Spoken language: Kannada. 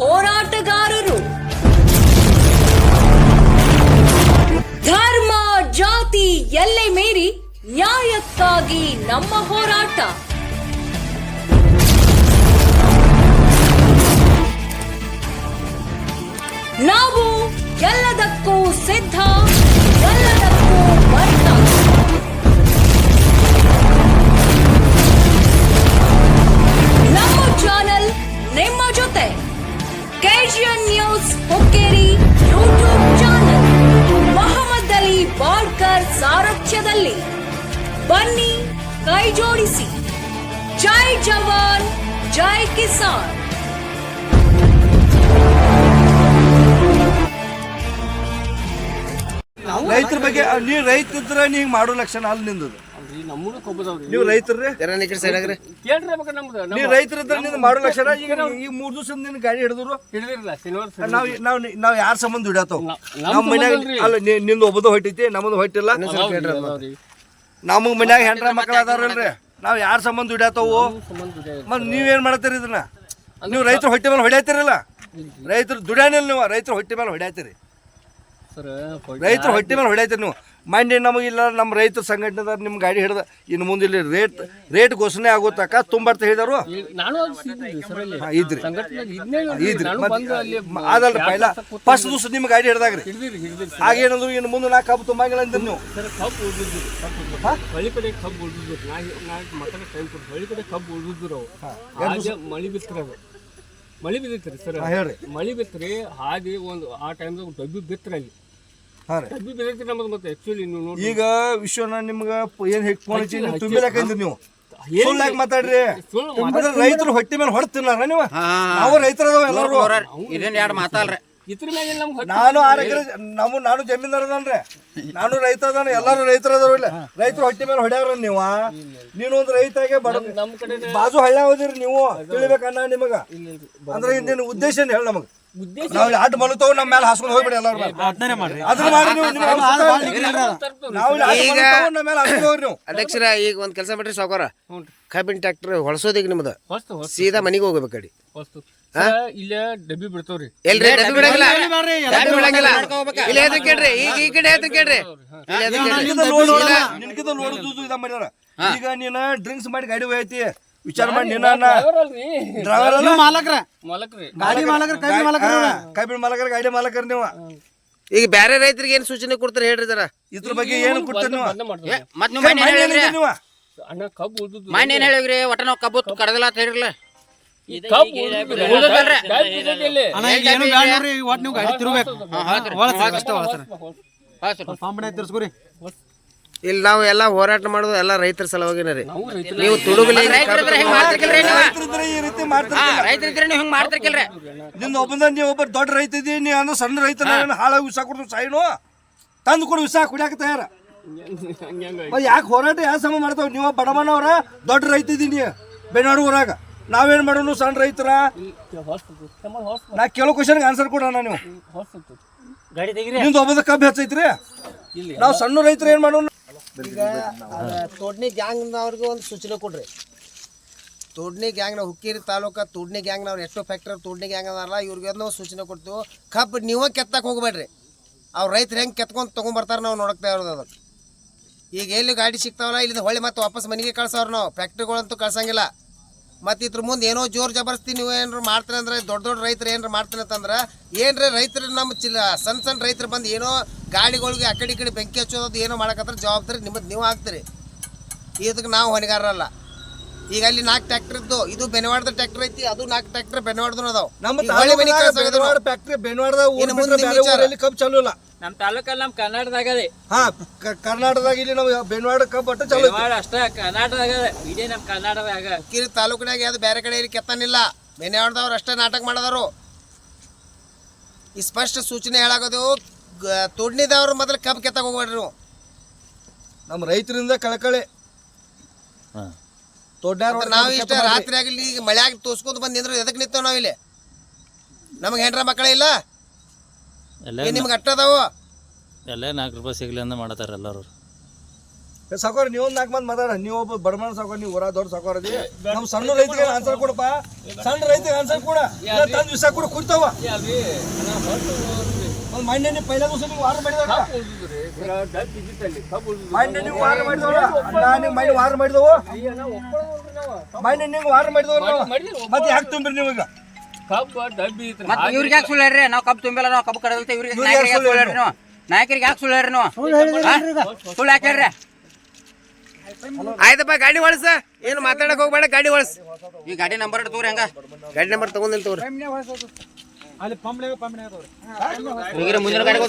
ಹೋರಾಟಗಾರರು. ಧರ್ಮ ಜಾತಿ ಎಲ್ಲೆ ಮೀರಿ ನ್ಯಾಯಕ್ಕಾಗಿ ನಮ್ಮ ಹೋರಾಟ. ನಾವು ಎಲ್ಲದಕ್ಕೂ ಸಿದ್ಧ. ರೈತರ ಬಗ್ಗೆ ನೀವು ರೈತ ಇದ್ರೆ ನೀವು ಮಾಡೋ ಲಕ್ಷಣ ಅಲ್ಲಿ ನಿಂದದು. ಅಲ್ರಿ ನಮ್ಮೂರು ಕೊಬ್ಬದವ್ರಿ. ನೀವು ರೈತರ್ರಿ? ಜರ ಸೈಡ್ ಆಗ್ರಿ. ಕೇಳ್ರಿ ಬೇಕಾರೆ ನಮ್ದು ನೀವು ರೈತರ ಇದ್ರೆ ನಿಂದ ಮಾಡೋ ಲಕ್ಷಣ ಈಗ ಈ ಮೂರ್ ದಿವಸ ನಿನ್ನ ಗಾಡಿ ಹಿಡಿದ್ರು? ಹಿಡಿದಿರಲ್ಲ ಶನಿವಾರ ನಾವ್ ನಾವ್ ನಾವ್ ಯಾರ ಸಂಬಂಧ ಹಿಡಿಯತ್ತವ? ನಮ್ ನಮ್ಮ ಮನ್ಯಾಗ ಅಲ್ಲ ನಿ- ನಿಂದು ಒಬ್ಬದು ಹೊಟ್ಟಿತಿ ನಮ್ಮದು ಹೊಟ್ಟಿಲ್ಲ. ನಮಗ್ ಮನ್ಯಾಗ ಹೆಂಡ್ರ ಮಕ್ಕಳ ಅದಾರಲ್ರಿ ನಾವ್ ಯಾರ ಸಂಬಂಧ ಹಿಡಿಯತ್ತವು ಸಂಬಂಧ ನೀವೇನು ಮಾಡತ್ತೀರಿ ಇದನ್ನ? ನೀವು ರೈತರು ಹೊಟ್ಟೆ ಮೇಲೆ ಹೊಡ್ಯಾತಿರಲ್ಲ? ರೈತರು ದುಡ್ಯಾನಿಲ್ಲ ನೀವು ರೈತರು ಹೊಟ್ಟೆ ಮೇಲೆ ಹೊಡ್ಯಾತಿರಿ. ರೈತರ ಹೊಟ್ಟೆ ಮೇಲೆ ಹೊಡ್ಯಾತಿರಿ ನೀವು. ಮಂಡಿ ನಮಗಿಲ್ಲ ನಮ್ಮ ರೈತರ ಸಂಘಟನೆದಾರ ನಿಮ್ಮ ಗಾಡಿ ಹಿಡ್ದ ಇನ್ನು ಮುಂದೆ ಇಲ್ಲಿ ರೇಟ್ ರೇಟ್ ಘೋಷಣೆ ಆಗೋ ತಕ್ಕ ತುಂಬರ್ತ ಹೇಳಿದಾರು ಇದ್ರಿ. ಇದ್ರಿ. ಅದಲ್ರಿ ಪೈಲ. ಫಸ್ಟ್ ದಿವಸ ನಿಮ್ಮ ಗಾಡಿ ಹಿಡ್ದಾಗ್ರಿ. ಆಗೇನಂದ್ರು ಇನ್ನು ಮುಂದೆ ನಾಲ್ಕು ಕಬ್ಬು ತುಂಬಾಗಿಲ್ಲ ಅಂದ್ರಿ ನೀವು. ಹಳ್ಳಿ ಕಡೆ ಕಬ್ಬು ಉಳಿದಿದ್ರು ಕಬ್ಬು ಉಳಿದಿದ್ರು ಮಳಿ ಬಿತ್ತರಿ ಮಳಿ ಬಿದ್ದಿತ್ರಿ ಸರ್. ಮಳಿ ಬಿತ್ತರಿ ಹಾಗೆ ಒಂದು ಆ ಟೈಮ್ದಾಗ ಡಬ್ಬಿ ಬಿತ್ತರಿ ನಮ್ಮದು ಮತ್ತೆ ಆಕ್ಚುಲಿ ನೀವು ನೋಡಿ ಈಗ ವಿಶ್ವನ ನಿಮ್ಗ ಏನ್ ಹೇಗ್ ಫೋನ್ ಹಚ್ಚಿ ನೀವು ತುಂಬಿಲಾಕಂದ್ರಿ ನೀವು? ಸುಳ್ಳಾಗಿ ಮಾತಾಡ್ರಿ? ರೈತರು ಹೊಟ್ಟೆ ಮೇಲೆ ಹೊಡ್ತಿಲ್ಲ ನೀವು? ನಾವು ರೈತರ ಎಲ್ಲರೂ. ಇದನ್ನ ಎರಡು ಮಾತಾಲ್ರಿ ಇದ್ರ ಮೇಲೆ ನಮ್ಗೆ ನಾನು ಆರೋಗ್ಯ ಎಕರೆ ನಮ್ಮ ನಾನು ಜಮೀನ್ದಾರ ಅದಾನ್ರಿ ನಾನು ರೈತ ಅದಾನ ಎಲ್ಲಾರು ರೈತರ ಅದಾರ ಇಲ್ಲ ರೈತರು ಹೊಟ್ಟೆ ಮೇಲೆ ಹೊಡ್ಯಾರ ನೀವ? ನೀನು ಒಂದು ರೈತಾಗೆ ಬಡ ನಮ್ಮ ಕಡೆ ಬಾಜು ಹಳ್ಳ ಹೋದಿರಿ ನೀವು ತಿಳಿಬೇಕನ್ನ ನಿಮಗ? ಅಂದ್ರೆ ನಿನ್ನ ಉದ್ದೇಶ ಏನ್ ಹೇಳ ನಮಗ? ಉದ್ದೇಶ ನಾವು ಆಟ ನಮ್ಮ ಮೇಲೆ ಹಾಸ್ಕೊಂಡು ಹೋಗ್ಬಿಡಿ ಎಲ್ಲಾರು ಅದನ್ನ ಮಾಡಿ ನೀವು ಆಟ ನಮ್ಮ ಮೇಲೆ ಹಾಸ್ಕೊಂಡು ಹೋಗ್ರಿ ನೀವು. ಅಧ್ಯಕ್ಷರ ಈಗ ಒಂದ್ ಕೆಲಸ ಮಾಡ್ರಿ ಸಾವುಕಾರ. ಹ್ಞೂ ಕಬ್ಬಿನ ಟ್ರ್ಯಾಕ್ಟರ್ ಹೊಳಸೋದೀಗ ನಿಮ್ದು? ಹೊಸ್ತು ಹೊಸ್ತು ಸೀದಾ ಮನೆಗೆ ಹೋಗ್ಬೇಕು ಕಡಿ ಹೊಸ್ತು ಇಲ್ಲ ಡಬ್ಬಿ ಬಿಡ್ತಾವ್ರಿ. ಎಲ್ರಿ ಡಬ್ಬಿ ಬಿಡಂಗಿಲ್ಲ? ಡಬ್ಬಿ ಬಿಡಂಗಿಲ್ಲ? ಇಲ್ಲಿ ಹೇಳ್ತೀನಿ ಕೇಳ್ರಿ ಈಗ ಈ ಕಡೆ ಕೇಳ್ರಿ. ಇಲ್ಲಿ ಇದ ಮಾಡ್ಯಾರ ಈಗ ನೀನ ಡ್ರಿಂಕ್ಸ್ ಮಾಡಿ ಗಾಡಿ ಹೋಯ್ತಿ ವಿಚಾರ ಮಾಡಿ ನಿನ್ನ ಡ್ರೈವರ್ ಅಲ್ಲ? ಮಾಲಕ್ರ? ಮಾಲಕ್ರಿ. ಗಾಡಿ ಮಾಲಕ್ರ ಕೈ ಮಾಲಕ್ರ ಕಬ್ಬಿಣ ಮಾಲಕರ ಗಾಡಿ ಮಾಲಕರ ನೀವು. ಈಗ ಬೇರೆ ರೈತರಿಗೆ ಏನ್ ಸೂಚನೆ ಕೊಡ್ತಾರೆ ಹೇಳ್ರಿ ಜರ? ಇದ್ರ ಬಗ್ಗೆ ಏನು ಕೊಡ್ತೀರಿ ನೀವು? ಅಣ್ಣ ಕಬ್ಬು ಉಳ್ದುದ್ದು ಮನೆ ಏನ್ ಒಟ್ಟ ನಾವು ಕಬ್ಬು ಕಡದಿಲ್ಲ ಅಂತ ಹೇಳಿರಲ್ಲ? ಕಬ್ಬು ಉಳ್ದುದ್ದು. ಉಳ್ದದಲ್ರಿ? ಗಾಡಿ ಇಲ್ಲಿ. ಅಣ್ಣ ಈಗ ಏನು ಬ್ಯಾಡ ನೋಡ್ರಿ ಈಗ ಒಟ್ಟು ನೀವು ಗಾಡಿ ತಿರ್ಬೇಕು. ಒಳಸ್ರಿ ಅಷ್ಟೇ ಒಳಸ್ರಿ ಹಾಸ್ರಿ. ಪಾಂಬನೆ ತಿರ್ಸ್ಕೊರಿ. ಇಲ್ಲಿ ನಾವು ಎಲ್ಲ ಹೋರಾಟ ಮಾಡೋದು ಎಲ್ಲ ರೈತರ ಸಲುವಾಗಿ ರೀ. ನೀವು ತುಡುಗಲಿ ರೈತರ ಹಿಂಗ್ ಮಾಡ್ತಿರ್ಕಿಲ್ರಿ ನೀವು? ರೈತರಿದ್ರೆ ಈ ರೀತಿ ಮಾಡ್ತಾರೆ ಹಾ ರೈತರಿದ್ರೆ ನೀವು ಹಿಂಗ್ ಮಾಡ್ತಿರ್ಕಿಲ್ರಿ ನಿಂದ ಒಬ್ಬಂದ ನೀವು ಒಬ್ಬ ದೊಡ್ಡ ರೈತ ಇದೀನಿ ಅನ್ನೋ ಸಣ್ಣ ರೈತನ ಹಾಳಾಗಿ ವಿಷ ಕೊಡ್ತು ಸಾಯಿನು. ತಂದು ಕೊಡು ವಿಷ ಕುಡಿಯಾಕ ತಯಾರ. ಯಾಕೆ ಹೋರಾಟ ಯಾವ ಸಮ ಮಾಡ್ತಾವ ನೀವು ಬಡಮನವ್ರ ದೊಡ್ಡ ರೈತ ಇದೀನಿ ಬೆನಾಡು ಊರಾಗ ನಾವೇನ್ ಮಾಡೋನು ಸಣ್ಣ ರೈತರ ನಾ ಕೇಳೋ ಕ್ವಶನ್ಗೆ ಆನ್ಸರ್ ಕೊಡೋಣ ನೀವು ನಿಮ್ದು ಒಬ್ಬದ ಕಬ್ಬು ಹೆಚ್ಚೈತ್ರಿ ನಾವು ಸಣ್ಣ ರೈತರು ಏನ್ ಮಾಡೋಣ ಈಗ ತೋಡ್ನಿ ಗ್ಯಾಂಗ್ನವ್ರಿಗೆ ಒಂದು ಸೂಚನೆ ಕೊಡ್ರಿ ತೋಡ್ನಿ ಗ್ಯಾಂಗ್ನ ಹುಕ್ಕೇರಿ ತಾಲೂಕ ತೋಡ್ನಿ ಗ್ಯಾಂಗ್ನವ್ರು ಎಷ್ಟೋ ಫ್ಯಾಕ್ಟ್ರಿ ತೋಡ್ನಿ ಗ್ಯಾಂಗ್ ಅದಾರಲ್ಲ ಇವ್ರಿಗೆ ನಾವು ಸೂಚನೆ ಕೊಡ್ತೀವಿ ಕಬ್ಬು ನೀವೇ ಕೆತ್ತಕ್ಕೆ ಹೋಗ್ಬೇಡ್ರಿ ಅವ್ರು ರೈತರು ಹೆಂಗೆ ಕೆತ್ಕೊಂಡು ತೊಗೊಂಬರ್ತಾರೆ ನಾವು ನೋಡಕ್ತಾ ಇರೋದು ಅದಕ್ಕೆ ಈಗ ಎಲ್ಲಿ ಗಾಡಿ ಸಿಗ್ತಾವಲ್ಲ ಇಲ್ಲಿಂದ ಹೊಳ್ಳಿ ಮತ್ತೆ ವಾಪಸ್ ಮನೆಗೆ ಕಳ್ಸೋರು ನಾವು. ಫ್ಯಾಕ್ಟ್ರಿಗಳಂತೂ ಕಳ್ಸಂಗಿಲ್ಲ. ಮತ್ತು ಇದ್ರ ಮುಂದೆ ಏನೋ ಜೋರು ಜಬರ್ಸ್ತಿ ನೀವು ಏನಾರು ಮಾಡ್ತೀರಿ ಅಂದ್ರೆ ದೊಡ್ಡ ದೊಡ್ಡ ರೈತರು ಏನಾರು ಮಾಡ್ತೀನಿ ಅಂತಂದ್ರೆ ಏನ್ರಿ ರೈತರು ನಮ್ಮ ಚಿಲ್ಲ ಸಣ್ಣ ಸಣ್ಣ ರೈತರು ಬಂದು ಏನೋ ಗಾಡಿಗಳಿಗೆ ಆ ಕಡೆ ಈ ಕಡೆ ಬೆಂಕಿ ಹಚ್ಚೋದು ಏನೋ ಮಾಡಕಂದ್ರೆ ಜವಾಬ್ದಾರಿ ನಿಮ್ಮದು ನೀವು ಆಗ್ತೀರಿ. ಇದಕ್ಕೆ ನಾವು ಹೊಣೆಗಾರರಲ್ಲ ಈಗ ಅಲ್ಲಿ ನಾಲ್ಕು ಟ್ಯಾಕ್ಟ್ರಿ ಇದ್ದು ಇದು ಬೆನವಾಡದ ಟ್ಯಾಕ್ಟರ್ ಐತಿ ಅದು ನಾಲ್ಕು ಟ್ಯಾಕ್ಟರ್ ಬೆನವಾಡದು ಅದಾವ. ನಮ್ಮ. ಫ್ಯಾಕ್ಟ್ರಿ ಬೆನವಾಡದ ಮುಂದೆ ಕಬ್ಬು ಚಾಲು ಇಲ್ಲ. ನಮ್ಮ ತಾಲೂಕಲ್ಲಿ ನಮ್ಮ ಕರ್ನಾಟಕದಾಗ ಅದೇ ಹಾ ಕ- ಕರ್ನಾಟಕದಾಗ ಇಲ್ಲಿ ನಾವು ಬೆನ್ವಾಡ ಕಬ್ಬು ಅಟ್ಟ ಚಲೋ ಅಷ್ಟೇ ಅಷ್ಟ ಕರ್ನಾಟಕದಾಗ ಅದ ಇದೇ ನಮ್ಮ ಕರ್ನಾಟಕದಾಗ ಕಿರಿ ತಾಲೂಕಿನಾಗ ಯಾವ್ದು ಬೇರೆ ಕಡೆ ಇಲ್ಲಿ ಕೆತ್ತನಿಲ್ಲ. ಬೆನವಾಡದವ್ರು ಅಷ್ಟೇ ನಾಟಕ ಮಾಡದವರು. ಈ ಸ್ಪಷ್ಟ ಸೂಚನೆ ಹೇಳಾಗೋದು ತೋಡ್ನಿದವ್ರು ಮೊದಲು ಕಬ್ಬು ಕೆತ್ತಕ್ಕೆ ಹೋಗ್ಬೇಡ್ರಿ. ನೀವು ನಮ್ಮ ರೈತರಿಂದ ಕಳಕಳಿ. ದೊಡ್ಡ ಮತ್ತೆ ನಾವು ಇಷ್ಟ ರಾತ್ರಿ ಆಗಲಿ ಈಗ ಮಳೆ ಆಗಿ ತೋಸ್ಕೊಂಡು ಬಂದು ನಿಂದ್ರೆ ಎದಕ್ಕೆ ನಿಂತೇವೆ ನಾವು ಇಲ್ಲಿ ನಮಗೆ ಹೆಂಡ್ರ ಮಕ್ಕಳೇ ಇಲ್ಲ? ಎಲ್ಲ ಏನ್ ನಿಮ್ಗೆ ಅಟ್ಟದಾವ ಎಲ್ಲ ನಾಲ್ಕು ರೂಪಾಯಿ ಸಿಗಲಿ ಅಂತ ಮಾಡತ್ತಾರ ಎಲ್ಲರೂ. ಸಾಕೋರ ನೀವೊಂದು ನಾಲ್ಕು ಮಂದಿ ಮಾತಾಡ ನೀವು ಒಬ್ಬ ಬಡಮನ ಸಾಕೋರ ನೀವು ಊರ ದೊಡ್ಡ ಸಾಕೋರ ನಮ್ಮ ಸಣ್ಣ ರೈತರಿಗೆ ಆನ್ಸರ್ ಕೊಡಪ್ಪ. ಸಣ್ಣ ರೈತರಿಗೆ ಆನ್ಸರ್ ಕೊಡ. ತಂದು ವಿಷ ಕೂಡ ಕುಡ್ತಾವ. ಒಂದು ಮೈಂಡ್ ನೀವು ಪೈಲ ದಿವಸ ನೀವು ವಾರ ಮಾಡಿದವ ಉಳ್ದಿದ್ರಿ ಸರ ಡಬ್ ಬಿದ್ದಿತ್ತಲ್ಲಿ ಕಬ್ಬು ಉಳ್ದಿದ್ದು ಮೈಂಡ್ ನೀವು ವಾರ ಮಾಡಿದವ ನಾನು ಮೈಂಡ್ ವಾರ ಮಾಡಿದವು? ಮೈಂಡ್ ನೀವು ವಾರ ಮಾಡಿದವ ಮತ್ತೆ ಯಾಕೆ ತುಂಬ್ರಿ ನೀವು ಈಗ? ಕಬ್ಬು ಮತ್ತೆ ಇವ್ರಿಗೆ ಯಾಕೆ ಸುಳ್ಳು ಹೇಳ್ರಿ? ನಾವು ಕಬ್ಬು ತುಂಬಿಲ್ಲ ನಾವು ಕಬ್ಬು ಕಡದಲ್ತ ಇವ್ರಿಗೆ ನಾಯಕರಿಗೆ ಯಾಕೆ ಸುಳ್ಳು ಹೇಳ್ರಿ ನೀವು? ನಾಯಕರಿಗೆ ಯಾಕೆ ಸುಳ್ಳು ಹೇಳ್ರಿ ನೀವು? ಹಾ? ಸುಳ್ಳು ಯಾಕೆ ಹೇಳ್ರಿ? ಆಯ್ತಪ್ಪ ಗಾಡಿ ಒಳಸ ಏನು ಮಾತಾಡಕ್ ಹೋಗ್ಬೇಡ ಗಾಡಿ ಒಳಸ ಈ ಗಾಡಿ ನಂಬರ್ ತಗೋರಿ ಹಂಗ. ಗಾಡಿ ನಂಬರ್ ತಗೊಂಡಿಲ್ಲ ತಗೋರಿ. ಅಲ್ಲಿ ಪಂಪ್ನಾಗ ಪಂಪ್ನಾಗ ಹೋಗಿರಿ ಮುಂದಿನ ಗಾಡಿ